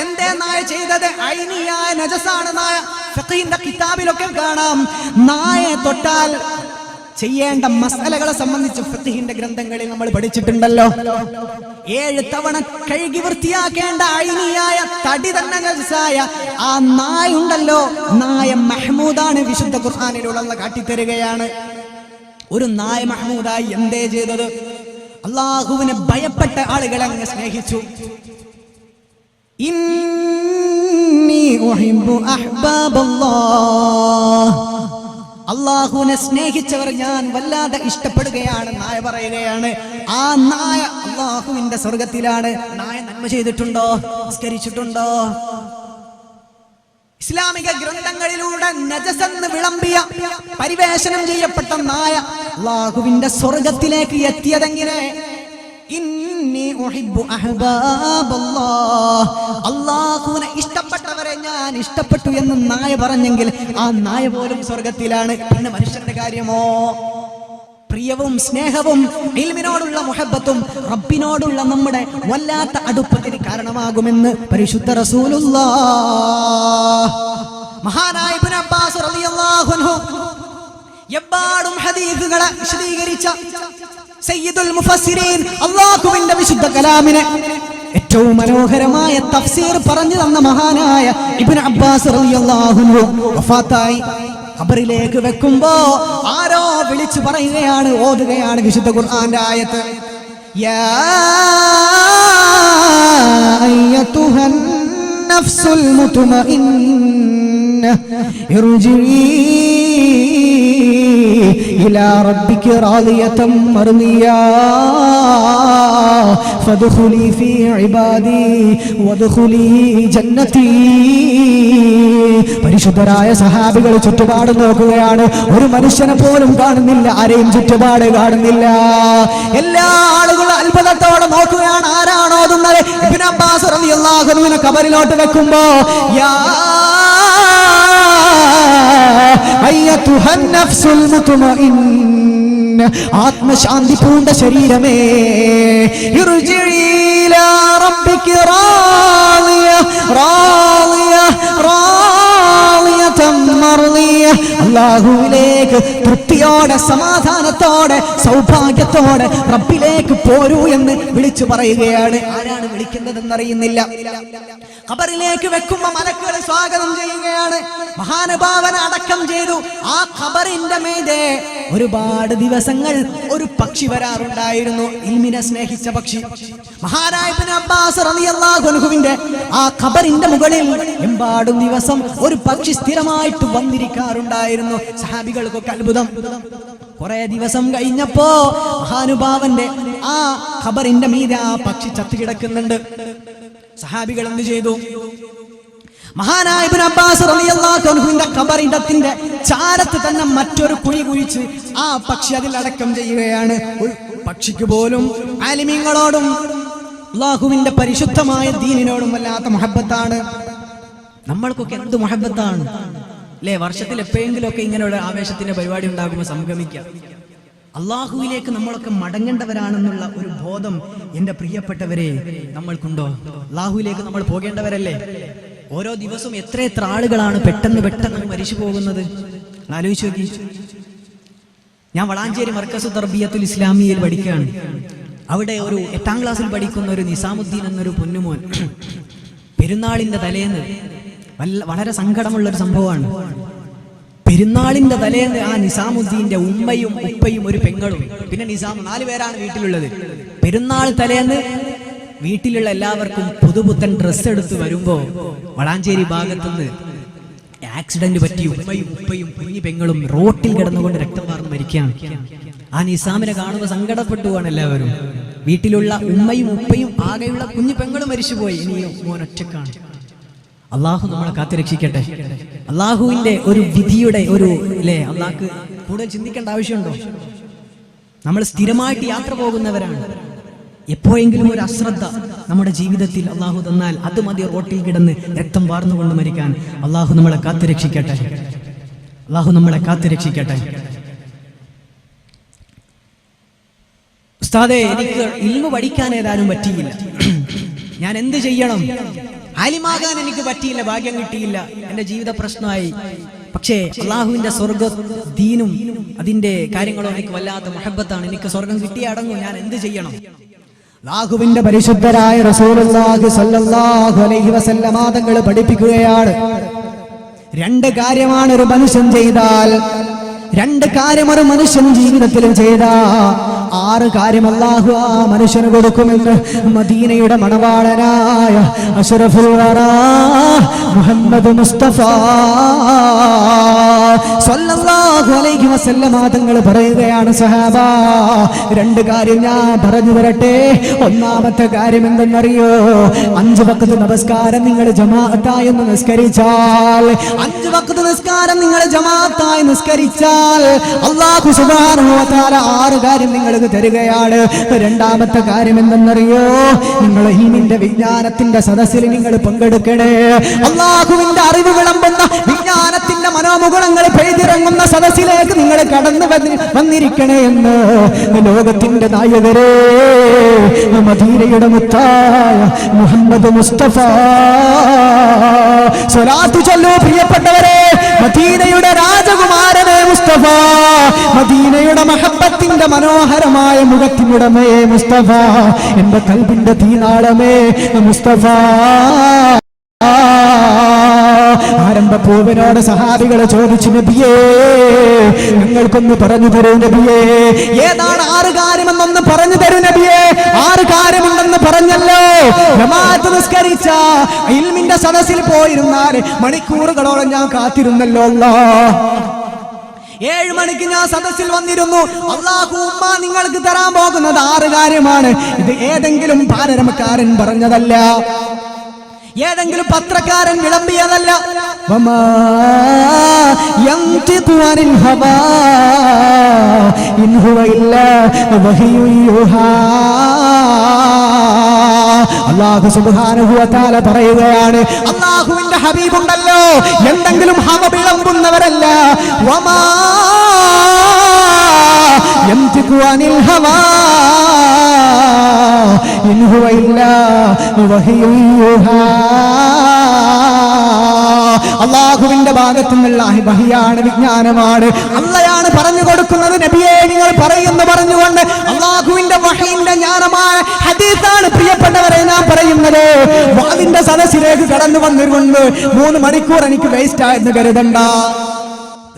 എന്തേ നായ ചെയ്തത്? ഐനിയായ നജസാണ് നായ. ഫീന്റെ കിതാബിലൊക്കെ കാണാം. നായെ തൊട്ടാൽ ചെയ്യേണ്ട മസലകളെ സംബന്ധിച്ച് ഫത്തിഹിന്റെ ഗ്രന്ഥങ്ങളിൽ നമ്മൾ പഠിച്ചിട്ടുണ്ടല്ലോ. ഏഴ് തവണ കഴുകി വൃത്തിയാക്കേണ്ട അഴിനിയായ തടി തന്നെ നജസായ ആ നായ ഉണ്ടല്ലോ നായ മഹ്മൂദാണ് വിശുദ്ധ ഖുർആാനിലുള്ള കാട്ടിത്തരികയാണ്. ഒരു നായ മഹ്മൂദായി എന്തേ ചെയ്തത്? അള്ളാഹുവിനെ ഭയപ്പെട്ട ആളുകളെ അങ്ങ് സ്നേഹിച്ചു. അള്ളാഹുവിനെ സ്നേഹിച്ചവർ ഞാൻ വല്ലാതെ ഇഷ്ടപ്പെടുകയാണ് നായ പറയുകയാണ്. ആ നായ അള്ളാഹുവിന്റെ സ്വർഗത്തിലാണ് നായ നന്മ ചെയ്തിട്ടുണ്ടോ? നിസ്കരിച്ചിട്ടുണ്ടോ? ഇസ്ലാമിക ഗ്രന്ഥങ്ങളിലൂടെ നജസെന്ന് വിളമ്പിയ പരിവേഷണം ചെയ്യപ്പെട്ട നായ അള്ളാഹുവിന്റെ സ്വർഗത്തിലേക്ക് അഹ്ബാബല്ലാഹ്. അള്ളാഹുവിനെ ഇഷ്ടപ്പെട്ടവരെ ഞാൻ ഇഷ്ടപ്പെട്ടു എന്ന് നായ പറഞ്ഞെങ്കിൽ ആ നായ പോലും സ്വർഗത്തിലാണ്. പിന്നെ മനുഷ്യന്റെ കാര്യമോ? പ്രിയവും സ്നേഹവും ഇൽമിനോടുള്ള മുഹബത്തും റബ്ബിനോടുള്ള നമ്മുടെ വല്ലാത്ത അടുപ്പത്തിന് കാരണമാകുമെന്ന് പരിശുദ്ധ റസൂലുള്ള മഹാനായ അബ്ബാസ് റളിയല്ലാഹു അൻഹു എമ്പാടും ഹദീസുകളെ വിശദീകരിച്ച സയ്യിദുൽ അള്ളാഹുവിന്റെ വിശുദ്ധ കലാമിനെ ഏറ്റവും മനോഹരമായ തഫ്സീർ പറഞ്ഞു തന്ന മഹാനായ ഇബ്നു അബ്ബാസ് റളിയല്ലാഹു അൻഹു വഫാത്തായി. ഖബറിലേക്ക് വെക്കുമ്പോ ആരോ വിളിച്ചു പറയുകയാണ് ഓതുകയാണ് വിശുദ്ധ ഖുർആന്റെ ആയത്ത്. യാ നഫ്സുൽ മുത്മഇന്ന ഇലാ റബ്ബിക راضية مرضية فادخلي ഫീ ഇബാദി وادخلي ജന്നതി പരിശുദ്ധരായ സഹാബികൾ ചുറ്റുപാട് നോക്കുകയാണ്. ഒരു മനുഷ്യനെ പോലും കാണുന്നില്ല ആരെയും ചുറ്റുപാട് കാണുന്നില്ല. എല്ലാ ആളുകളും അത്ഭുതത്തോടെ നോക്കുകയാണ് ആരാണോ ഓതുന്നത് അബ്ബാസ് റളിയല്ലാഹു കബറിലോട്ട് വെക്കുമ്പോ യാ ആത്മശാന്തി പൂണ്ട ശരീരമേ. ഇർജിഇ മർളിയ അല്ലാഹുവിലേക്ക് തൃപ്തിയോടെ സമാധാനത്തോടെ സൗഭാഗ്യത്തോടെ റബ്ബിലേക്ക് പോരൂ എന്ന് വിളിച്ചു പറയുകയാണ്. ആരാണ് വിളിക്കുന്നതെന്നറിയുന്നില്ല. ഖബറിലേക്ക് വെക്കുമ്പോ മലക്കുകൾ സ്വാഗതം ചെയ്യുകയാണ്. മഹാനുഭാവന അടക്കം ചെയ്തു. ആ ഖബറിന്റെ മീതെ ഒരുപാട് ദിവസങ്ങൾ ഒരു പക്ഷി വരാറുണ്ടായിരുന്നു. ഇൽമിനെ സ്നേഹിച്ച പക്ഷി. മഹാനായ ഇബ്നു അബ്ബാസ് റളിയല്ലാഹുവിന്റെ ആ ഖബറിന്റെ മുകളിൽ എമ്പാടും ദിവസം ഒരു പക്ഷി സ്ഥിരമായിട്ട് വന്നിരിക്കാറുണ്ടായിരുന്നു സഹാബികൾക്കൊക്കെ അത്ഭുതം. കുറെ ദിവസം കഴിഞ്ഞപ്പോ മഹാനുഭാവന്റെ ആ ഖബറിന്റെ മീതെ ആ പക്ഷി ചത്തുകിടക്കുന്നുണ്ട് സഹാബികൾ എന്ത് ചെയ്തു? മഹാനായ ഇബ്നു അബ്ബാസ് റളിയല്ലാഹു അൻഹുവിന്റെ ഖബറിന്റെ ചാരത്ത് തന്നെ മറ്റൊരു കുഴി കുഴിച്ച് ആ പക്ഷി അതിൽ അടക്കം ചെയ്യുകയാണ്. പക്ഷിക്ക് പോലും ആലിമീങ്ങളോടും അള്ളാഹുവിന്റെ പരിശുദ്ധമായ ദീനിനോടും വല്ലാത്ത മുഹബത്താണ് നമ്മൾക്കൊക്കെ എന്ത് മുഹബത്താണ് അല്ലേ? വർഷത്തിൽ എപ്പോഴെങ്കിലും ഒക്കെ ഇങ്ങനെയുള്ള ആവേശത്തിന്റെ പരിപാടി ഉണ്ടാകുമ്പോൾ സംഗമിക്കാം. അള്ളാഹുവിലേക്ക് നമ്മളൊക്കെ മടങ്ങേണ്ടവരാണെന്നുള്ള ഒരു ബോധം എന്റെ പ്രിയപ്പെട്ടവരെ നമ്മൾക്കുണ്ടോ? അള്ളാഹുവിലേക്ക് നമ്മൾ പോകേണ്ടവരല്ലേ? ഓരോ ദിവസവും എത്ര എത്ര ആളുകളാണ് പെട്ടെന്ന് പെട്ടെന്ന് മരിച്ചു പോകുന്നത്? ആലോചിച്ചു നോക്കി. ഞാൻ വളാഞ്ചേരി മർക്കസു തർബിയത്തുൽ ഇസ്ലാമിയയിൽ പഠിക്കുകയാണ്. അവിടെ ഒരു എട്ടാം ക്ലാസ്സിൽ പഠിക്കുന്ന ഒരു നിസാമുദ്ദീൻ എന്നൊരു പൊന്നുമോൻ പെരുന്നാളിന്റെ തലേന്ന് വളരെ സങ്കടമുള്ള ഒരു സംഭവമാണ്. പെരുന്നാളിന്റെ തലേന്ന് ആ നിസാമുദ്ദീന്റെ ഉമ്മയും ഉപ്പയും ഒരു പെങ്ങളും. പിന്നെ നിസാം നാല് പേരാണ് വീട്ടിലുള്ളത്. പെരുന്നാൾ തലേന്ന് വീട്ടിലുള്ള എല്ലാവർക്കും പുതുപുത്തൻ ഡ്രസ്സ് എടുത്ത് വരുമ്പോ വളാഞ്ചേരി ഭാഗത്തുനിന്ന് ആക്സിഡന്റ് പറ്റി ഉമ്മയും ഉപ്പയും കുഞ്ഞു പെങ്ങളും റോട്ടിൽ കിടന്നുകൊണ്ട് രക്തം വാർന്ന് മരിക്കുകയാണ്. ആ നിസാമിനെ കാണുമ്പോൾ സങ്കടപ്പെട്ടു പോവാണ് എല്ലാവരും. വീട്ടിലുള്ള ഉമ്മയും ഉപ്പയും ആകെയുള്ള കുഞ്ഞു പെങ്ങളും മരിച്ചുപോയി. ഇനിയും മോൻ ഒറ്റക്കാണ്. അള്ളാഹു നമ്മളെ കാത്തുരക്ഷിക്കട്ടെ. അള്ളാഹുവിന്റെ ഒരു വിധിയുടെ ഒരു അല്ലേ അള്ളാഹ്ക്ക് കൂടുതൽ ചിന്തിക്കേണ്ട ആവശ്യമുണ്ടോ? നമ്മൾ സ്ഥിരമായിട്ട് യാത്ര പോകുന്നവരാണ്. എപ്പോഴെങ്കിലും ഒരു അശ്രദ്ധ നമ്മുടെ ജീവിതത്തിൽ അള്ളാഹു തന്നാൽ അത് മതി റോട്ടിൽ കിടന്ന് രക്തം വാർന്നുകൊണ്ട് മരിക്കാൻ. അള്ളാഹു നമ്മളെ കാത്തുരക്ഷിക്കട്ടെ. അള്ളാഹു നമ്മളെ കാത്തുരക്ഷിക്കട്ടെ. ഉസ്താദെ എനിക്ക് ഇൽമ പഠിക്കാൻ ഏതാനും പറ്റിയില്ല. ഞാൻ എന്ത് ചെയ്യണം? ആലിമാകാൻ എനിക്ക് പറ്റിയില്ല ഭാഗ്യം കിട്ടിയില്ല. എന്റെ ജീവിത പ്രശ്നമായി. പക്ഷേ അള്ളാഹുവിന്റെ സ്വർഗ ദീനും അതിന്റെ കാര്യങ്ങളും എനിക്ക് വല്ലാത്ത മഹബത്താണ്. എനിക്ക് സ്വർഗം കിട്ടിയ അടങ്ങും. ഞാൻ എന്ത് ചെയ്യണം? അള്ളാഹുവിന്റെ പരിശുദ്ധരായ റസൂലുള്ളാഹി സ്വല്ലല്ലാഹു അലൈഹി വസല്ലമ പഠിപ്പിക്കുകയാണ്. രണ്ട് കാര്യമാണ് ഒരു മനുഷ്യൻ ചെയ്താൽ. രണ്ട് കാര്യം ഒരു മനുഷ്യൻ ജീവിതത്തിലും ചെയ്ത. ആറ് കാര്യം അല്ലാഹു ആ മനുഷ്യന് കൊടുക്കുമെന്ന് മദീനയുടെ മണവാളനായ അഷറഫുൽ മുഹമ്മദ് മുസ്തഫ. തങ്ങൾ പറയുകയാണ് സഹാബ രണ്ട് കാര്യം ഞാൻ പറഞ്ഞു വരട്ടെ. ഒന്നാമത്തെ കാര്യം എന്തെന്നറിയോ? അഞ്ച് വക്കത്ത് നമസ്കാരം നിങ്ങൾ ജമാഅത്തായി നിസ്കരിച്ചാൽ അഞ്ച് വക്കത്ത് നിസ്കാരം നിങ്ങൾ ജമാഅത്തായി നിസ്കരിച്ചാൽ അള്ളാഹു വ ആറ് കാര്യം നിങ്ങൾക്ക് തരികയാണ്. രണ്ടാമത്തെ കാര്യം എന്തെന്നറിയോ? നിങ്ങൾ ഹീമിന്റെ വിജ്ഞാനത്തിന്റെ സദസ്സിൽ നിങ്ങൾ പങ്കെടുക്കണേ. അള്ളാഹുവിന്റെ അറിവ് വിളമ്പുന്ന വിജ്ഞാനത്തിന്റെ മനോമുകുളങ്ങൾ പെയ്തിറങ്ങുന്ന സദസ്സിലേക്ക് നിങ്ങൾ കടന്നു വന്നിരിക്കണേ എന്ന്. ലോകത്തിന്റെ നായകരെ മദീനയുടെ മുത്തായ മുഹമ്മദ് മുസ്തഫ. സ്വലാത്തു ചൊല്ലു പ്രിയപ്പെട്ടവരെ. മദീനയുടെ രാജകുമാരനെ മുസ്തഫ. മദീനയുടെ മഹബത്തിന്റെ മനോഹരമായ മുഖത്തിനുടമേ മുസ്തഫ. എന്റെ കൽബിന്റെ തീനാളമേ മുസ്തഫ. ആരംഭ പൂവിനോട് സഹാബികൾ ചോദിച്ചു നബിയേ നിങ്ങൾക്കൊന്ന് പറഞ്ഞു തരൂ നബിയേ. ഏതാണ് ആറ് കാര്യമെന്നൊന്ന് പറഞ്ഞു തരൂ നബിയേ. ആറ് കാര്യമുണ്ടെന്ന് പറഞ്ഞല്ലോ. നിസ്കരിച്ച ഇൽമിന്റെ സദസ്സിൽ പോയിരുന്നാൽ മണിക്കൂറുകളോളം ഞാൻ കാത്തിരുന്നല്ലോ ഏഴ് മണിക്ക് ഞാൻ സദസ്സിൽ വന്നിരുന്നു. അള്ളാഹു ഉമ്മ നിങ്ങൾക്ക് തരാൻ പോകുന്നത് ആറ് കാര്യമാണ്. ഇത് ഏതെങ്കിലും പാരരമക്കാരൻ പറഞ്ഞതല്ല. ഏതെങ്കിലും പത്രക്കാരൻ വിളമ്പിയതല്ല. അള്ളാഹു തആല പറയുകയാണ് അള്ളാഹുവിന്റെ ഹബീബുണ്ടല്ലോ. എന്തെങ്കിലും ഹവ വിളമ്പുന്നവരല്ല. വമാ ഹവാ. അള്ളാഹുവിന്റെ ഭാഗത്തു നിന്നുള്ള വിജ്ഞാനമാണ്. അള്ളയാണ് പറഞ്ഞു കൊടുക്കുന്നത് നബിയെ നിങ്ങൾ പറയുന്നു പറഞ്ഞുകൊണ്ട് അള്ളാഹുവിന്റെ വഹീന്റെ ജ്ഞാനമായ ഹദീസാണ് പ്രിയപ്പെട്ടവരെ ഞാൻ പറയുന്നത്. അതിന്റെ സദസ്സിലേക്ക് കടന്നു വന്നിരുന്നു. മൂന്ന് മണിക്കൂർ എനിക്ക് വേസ്റ്റ് ആയെന്ന് കരുതണ്ട.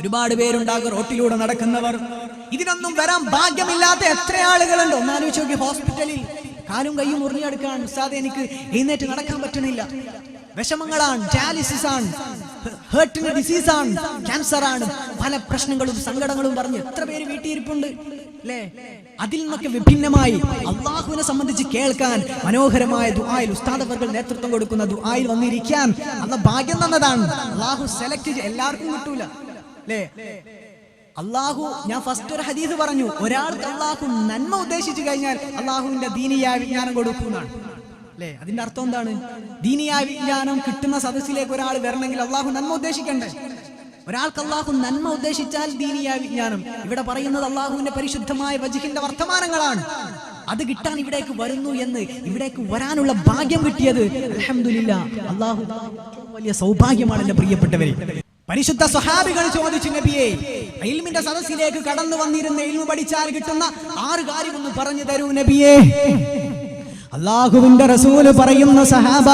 ഒരുപാട് പേരുണ്ടാകും റോട്ടിലൂടെ നടക്കുന്നവർ. ഇതിനൊന്നും വരാൻ ഭാഗ്യമില്ലാത്ത എത്ര ആളുകളുണ്ട്? ഒന്നാലോചിച്ച് നോക്കി ഹോസ്പിറ്റലിൽ കാലും കൈയും മുറിഞ്ഞെടുക്കാൻ ഉസ്താദെ എനിക്ക് എഴുന്നേറ്റ് നടക്കാൻ പറ്റണില്ല വിഷമങ്ങളാണ് ഡയാലിസിസ് ആണ് ഹേർട്ടിന് ഡിസീസ് ആണ് ക്യാൻസർ ആണ്. പല പ്രശ്നങ്ങളും സങ്കടങ്ങളും പറഞ്ഞ് എത്ര പേര് വീട്ടിയിരിപ്പുണ്ട്? അല്ലേ അതിൽ നിന്നൊക്കെ വിഭിന്നമായി അള്ളാഹുവിനെ സംബന്ധിച്ച് കേൾക്കാൻ മനോഹരമായ ദുആയിൽ ഉസ്താദവർകൾ നേതൃത്വം കൊടുക്കുന്ന ദുആയിൽ വന്നിരിക്കാൻ അന്ന് ഭാഗ്യം തന്നതാണ്. അള്ളാഹു സെലക്ട് എല്ലാവർക്കും കിട്ടൂല. അല്ലേ അള്ളാഹു ഞാൻ ഫസ്റ്റ് ഒരു ഹദീസ് പറഞ്ഞു. ഒരാൾക്ക് അള്ളാഹു നന്മ ഉദ്ദേശിച്ചു കഴിഞ്ഞാൽ അള്ളാഹുവിന്റെ ദീനിയായ വിജ്ഞാനം കൊടുക്കുന്നതാണ്. അല്ലേ? അതിന്റെ അർത്ഥം എന്താണ്? ദീനിയായ വിജ്ഞാനം കിട്ടുന്ന സദസ്സിലേക്ക് ഒരാൾ വരണമെങ്കിൽ അള്ളാഹു നന്മ ഉദ്ദേശിക്കണ്ടേ? ഒരാൾക്ക് അള്ളാഹു നന്മ ഉദ്ദേശിച്ചാൽ ദീനിയായ വിജ്ഞാനം. ഇവിടെ പറയുന്നത് അള്ളാഹുവിന്റെ പരിശുദ്ധമായ വജിഹിന്റെ വർത്തമാനങ്ങളാണ്. അത് കിട്ടാൻ ഇവിടേക്ക് വരുന്നു എന്ന് ഇവിടേക്ക് വരാനുള്ള ഭാഗ്യം കിട്ടിയത് അലഹമില്ല അള്ളാഹു വലിയ സൗഭാഗ്യമാണ് എന്റെ പ്രിയപ്പെട്ടവരെ. പരിശുദ്ധ സ്വഹാബികൾ ചോദിച്ചു നബിയെ ഇൽമിന്റെ സദസ്സിലേക്ക് കടന്നു വന്നിരുന്ന ഇൽമു പഠിച്ചാൽ കിട്ടുന്ന ആറ് കാര്യം ഒന്ന് പറഞ്ഞു തരൂ നബിയെ. അള്ളാഹുവിന്റെ റസൂൽ പറയുന്ന സഹാബ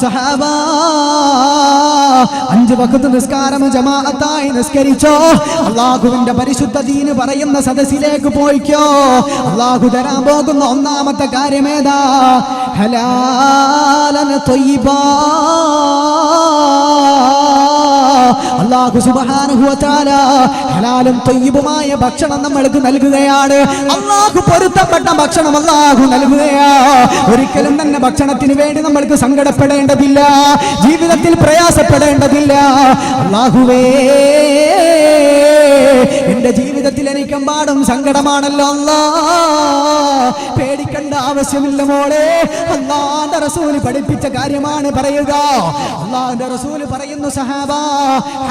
സഹാബ അഞ്ച് വക്കത്ത് നിസ്കാരം ജമാഅത്തായി നിസ്കരിച്ചോ. അള്ളാഹുവിന്റെ പരിശുദ്ധ ദീന് പറയുന്ന സദസ്സിലേക്ക് പോയിക്കോ. അള്ളാഹു തരാൻ പോകുന്ന ഒന്നാമത്തെ കാര്യമേതാ? ഹലാലന തൊയ്യബാ. അള്ളാഹു വതആല ഹലാലും തൊയ്യബുമായ ഭക്ഷണം നമ്മൾക്ക് നൽകുകയാണ്. അള്ളാഹു പൊരുത്തപ്പെട്ട ഭക്ഷണം അള്ളാഹു നൽകുകയാ. ഒരിക്കലും തന്നെ ഭക്ഷണത്തിന് വേണ്ടി നമ്മൾക്ക് സങ്കടപ്പെടേണ്ടതില്ല. ജീവിതത്തിൽ പ്രയാസപ്പെടേണ്ടതില്ല. അള്ളാഹുവേ എന്റെ ജീവിതത്തിൽ എനിക്ക് എമ്പാടും സങ്കടമാണല്ലോ പേടിക്കേണ്ട ആവശ്യമില്ല മോളെ. അള്ളാന്റെ റസൂൽ പഠിപ്പിച്ച കാര്യമാണ് പറയുക. അള്ളാന്റെ റസൂൽ പറയുന്നു സഹാബ